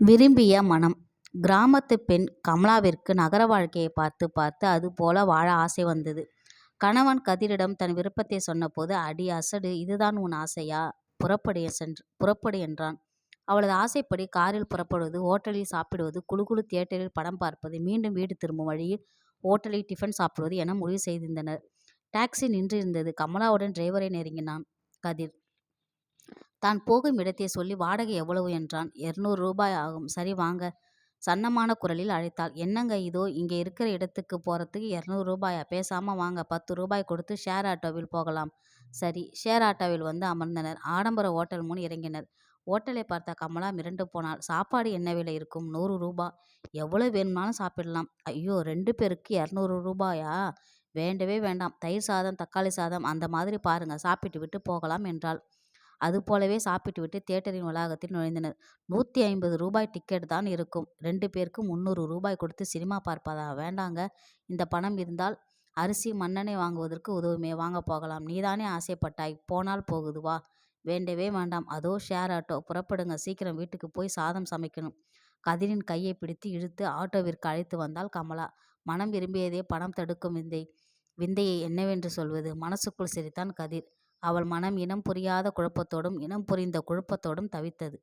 விரும்பிய மனம் கிராமத்து பெண் கமலாவிற்கு நகர வாழ்க்கையை பார்த்து பார்த்து அதுபோல வாழ ஆசை வந்தது. கணவன் கதிரிடம் தன் விருப்பத்தை சொன்னபோது அடி அசடு இதுதான் உன் ஆசையா? புறப்படு என்றான். அவளது ஆசைப்படி காரில் புறப்படுவது ஓட்டலில் சாப்பிடுவது குழுகுழு தியேட்டரில் படம் பார்ப்பது மீண்டும் வீடு திரும்பும் வழியில் ஹோட்டலில் டிஃபன் சாப்பிடுவது என முடிவு செய்திருந்தனர். டாக்ஸி நின்றிருந்தது. கமலாவுடன் டிரைவரை நெருங்கினான் கதிர். தான் போகும் இடத்தை சொல்லி வாடகை எவ்வளவு என்றான். இருநூறு ரூபாய் ஆகும். சரி வாங்க. சன்னமான குரலில் அழைத்தாள். என்னங்க இதோ இங்கே இருக்கிற இடத்துக்கு போகிறதுக்கு இரநூறு ரூபாயா? பேசாமல் வாங்க பத்து ரூபாய் கொடுத்து ஷேர் ஆட்டோவில் போகலாம். சரி. ஷேர் ஆட்டோவில் வந்து அமர்ந்தனர். ஆடம்பர ஓட்டல் முன் இறங்கினர். ஓட்டலை பார்த்த கமலா மிரண்டு போனாள். சாப்பாடு என்ன விலை இருக்கும்? நூறு ரூபா. எவ்வளோ வேணும்னாலும் சாப்பிடலாம். ஐயோ ரெண்டு பேருக்கு இரநூறு ரூபாயா? வேண்டவே வேண்டாம். தயிர் சாதம் தக்காளி சாதம் அந்த மாதிரி பாருங்க சாப்பிட்டு விட்டு போகலாம் என்றாள். அதுபோலவே சாப்பிட்டுவிட்டு தியேட்டரின் வளாகத்தில் நுழைந்தனர். நூற்றி ஐம்பது ரூபாய் டிக்கெட் தான் இருக்கும். ரெண்டு பேருக்கும் முந்நூறு ரூபாய் கொடுத்து சினிமா பார்ப்பதா? வேண்டாங்க. இந்த பணம் இருந்தால் அரிசி மண்ணெண்ணெய் வாங்குவதற்கு உதவுமே. வாங்க போகலாம். நீதானே ஆசைப்பட்டாய். போனால் போகுது வா. வேண்டவே வேண்டாம். அதோ ஷேர் ஆட்டோ. புறப்படுங்க. சீக்கிரம் வீட்டுக்கு போய் சாதம் சமைக்கணும். கதிரின் கையை பிடித்து இழுத்து ஆட்டோவிற்கு அழைத்து வந்தாள் கமலா. மனம் விரும்பியதே பணம் தடுக்கும் விந்தை. விந்தையை என்னவென்று சொல்வது? மனசுக்குள் சிரித்தான் கதிர். அவள் மனம் இனம் புரியாத குழப்பத்தோடும் இனம் புரிந்த குழப்பத்தோடும் தவித்தது.